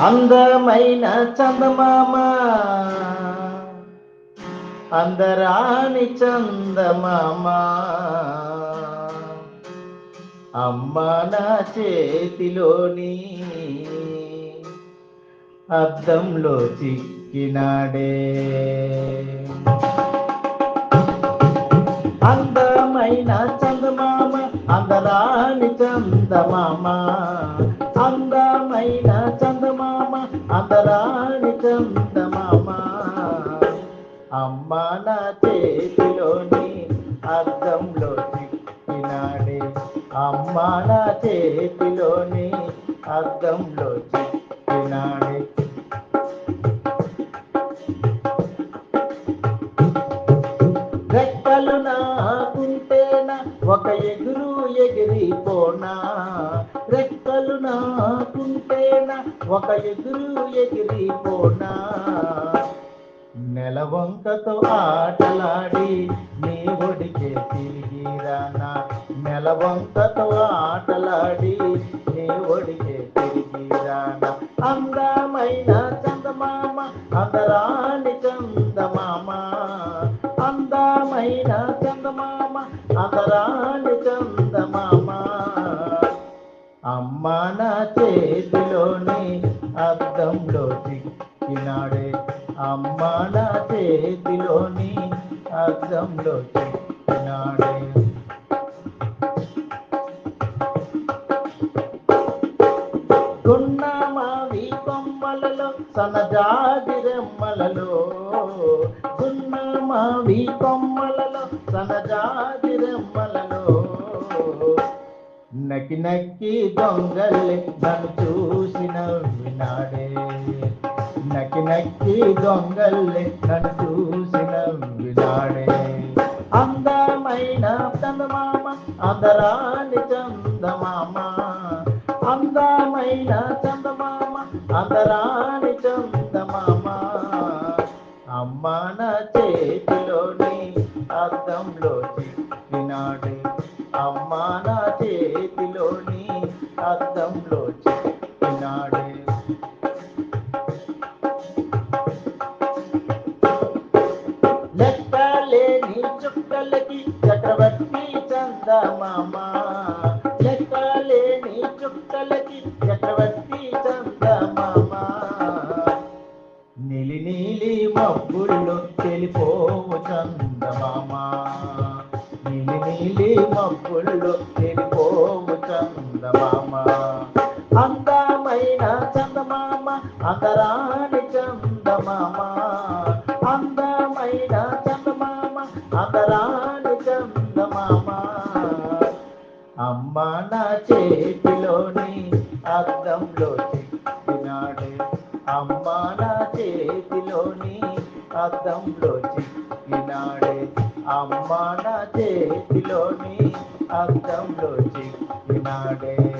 అందమైన చందమామ అందరాని చందమామ. అమ్మ నా చేతిలోని అద్దంలో చిక్కినాడే. అందమైన చందమామ అందరాని చందమామ అందమైన చంద అమ్మ నా చేతిలోని అద్దంలో చిక్కినాడే. అమ్మ నా చేతిలోని అద్దంలో చిక్కినాడే. రెక్కలు నాకుంటేనా ఒక ఎగురు ఎగిరిపోనా? రెక్కలు నాకుంటేనా ఒక ఎగురు ఎగిరిపోనా? నెలవంకతో ఆటలాడి నీ ఒడికే తిరిగి రానా? నెలవంకతో ఆటలాడి నీ ఒడికే తిరిగి రానా? అందమైన చందమామ అందరాని చందమామ. అందమైన చందమామ అందరాని చందమామ. అమ్మ నా చేతిలోని అద్దంలో చిక్కినాడే అమ్మ నా చేతిలోని అర్థంలో చిక్కినాడే గున్న మావి కొమ్మలలో సనజాజి రెమ్మలలో. గున్న మావి కొమ్మలలో సనజాజి రెమ్మలలో. నకి నక్కి దొంగలే నన్ను దొంగలే నన్ను చూసిన వినాడే అందమైన చందమామ అందరాని చందమామ. అందమైన చందమామ అందరాని చందమామ. అమ్మ నా చేతిలోని అద్దంలో చిక్కినాడే. అమ్మ నా చేతిలోని అద్దం చక్రవర్తి చందమామ లెక్కలేని చుక్కలకి చక్రవర్తి చందమామ నీలి నీలి మబ్బుల్లో తెలిపోవు చందమామ నీలి నీలి మబ్బుల్లో తెలిపోవు చందమామ అందమైన చందమామ అందరా అమ్మ నా చేతిలోని అద్దంలో చిక్కినాడే. అమ్మ నా చేతిలోని అద్దంలో చిక్కినాడే. అమ్మ నా చేతిలోని అద్దంలో చిక్కినాడే.